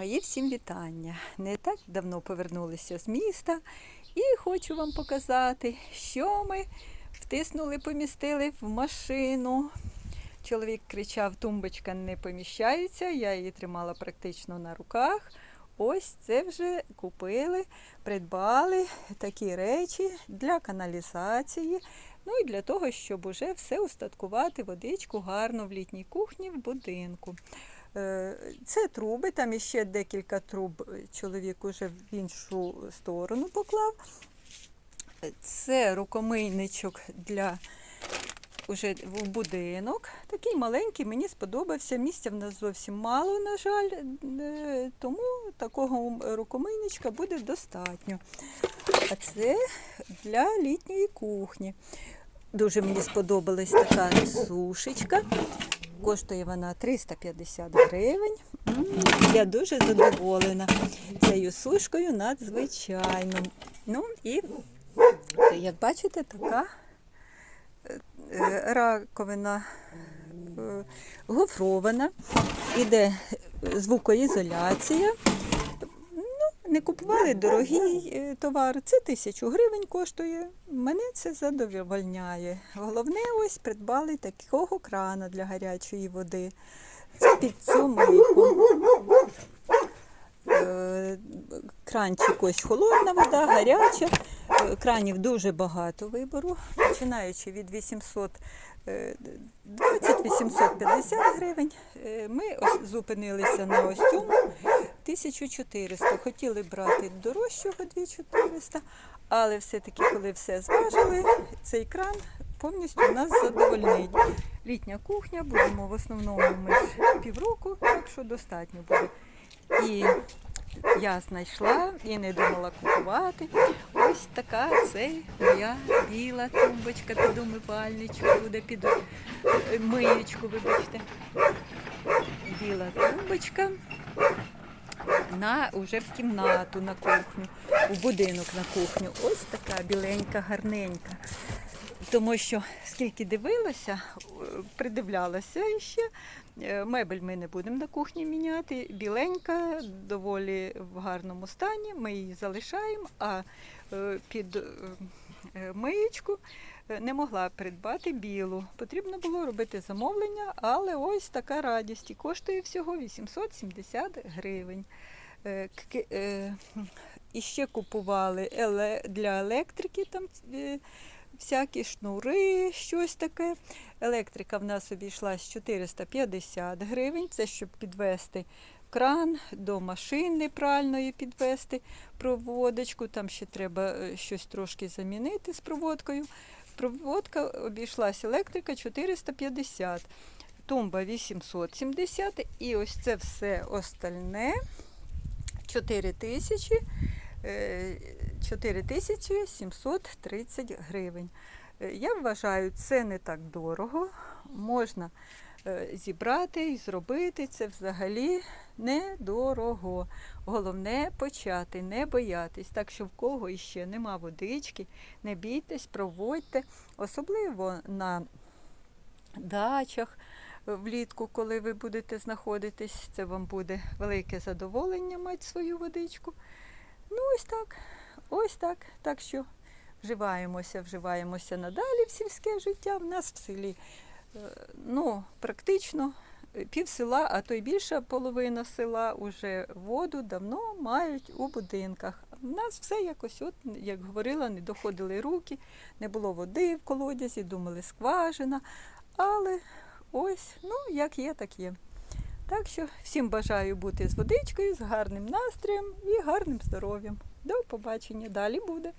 Мої всім вітання. Не так давно повернулися з міста і хочу вам показати, що ми втиснули, помістили в машину. Чоловік кричав, тумбочка не поміщається, я її тримала практично на руках. Ось це вже купили, придбали такі речі для каналізації. Ну і для того, щоб уже все устаткувати, водичку гарно в літній кухні в будинку. Е, Це труби, там іще декілька труб е, чоловік уже в іншу сторону поклав. Це рукомийничок для уже в будинок. Такий маленький, мені сподобався. Місця в нас зовсім мало, на жаль, е, тому такого рукомийничка буде достатньо. А це для літньої кухні. Дуже мені сподобалась така сушечка. Коштує вона 350 гривень. Я дуже задоволена цією сушкою надзвичайно. Ну і, як бачите, така е, е, раковина е, гофрована, іде звукоізоляція. Не купували дорогий е, товар. Це тисячу гривень коштує. Мене це задовольняє. Головне, ось придбали такого крана для гарячої води. Це під цю мийку. Е, Кранчик ось холодна вода, гаряча. Е, Кранів дуже багато вибору, починаючи від 800 е, 20-850 гривень. Ми ось зупинилися на ось цьому 1400. Хотіли брати дорожчого 2400, але все-таки, коли все зважили, цей кран повністю нас задовольнить. Літня кухня, будемо в основному ми півроку, так що достатньо буде. І я знайшла і не думала купувати. Ось така це моя біла тумбочка під умивальничку, буде під е, миючку, вибачте. Біла тумбочка на уже в кімнату на кухню, в будинок на кухню. Ось така біленька, гарненька. Тому що скільки дивилася, придивлялася іще. Е, Мебель ми не будемо на кухні міняти. Біленька, доволі в гарному стані. Ми її залишаємо, а е, під е, миєчку е, не могла придбати білу. Потрібно було робити замовлення, але ось така радість. І коштує всього 870 гривень. Е, е, І ще купували для електрики там е, всякі шнури, щось таке. Електрика в нас обійшлась 450 гривень. Це щоб підвести кран до машини пральної підвести проводочку. Там ще треба е, щось трошки замінити з проводкою. Проводка обійшлась електрика 450, тумба 870 і ось це все остальне 4 тисячі. е, 4730 гривень. Е, Я вважаю, це не так дорого. Можна зібрати і зробити це взагалі недорого. Головне почати, не боятись. Так що в кого іще нема водички, не бійтесь, проводьте, особливо на дачах. е, Влітку, коли ви будете знаходитись, це вам буде велике задоволення мати свою водичку. Ну, ось так. Ось так. Так що вживаємося, вживаємося надалі в сільське життя. В нас в селі е, ну, практично е, пів села, а то й більша половина села уже воду давно мають у будинках. У нас все якось, от, як говорила, не доходили руки, не було води в колодязі, думали скважина. Але ось, ну, як є, так є. Так що всім бажаю бути з водичкою, з гарним настроєм і гарним здоров'ям. До побачення. Далі буде.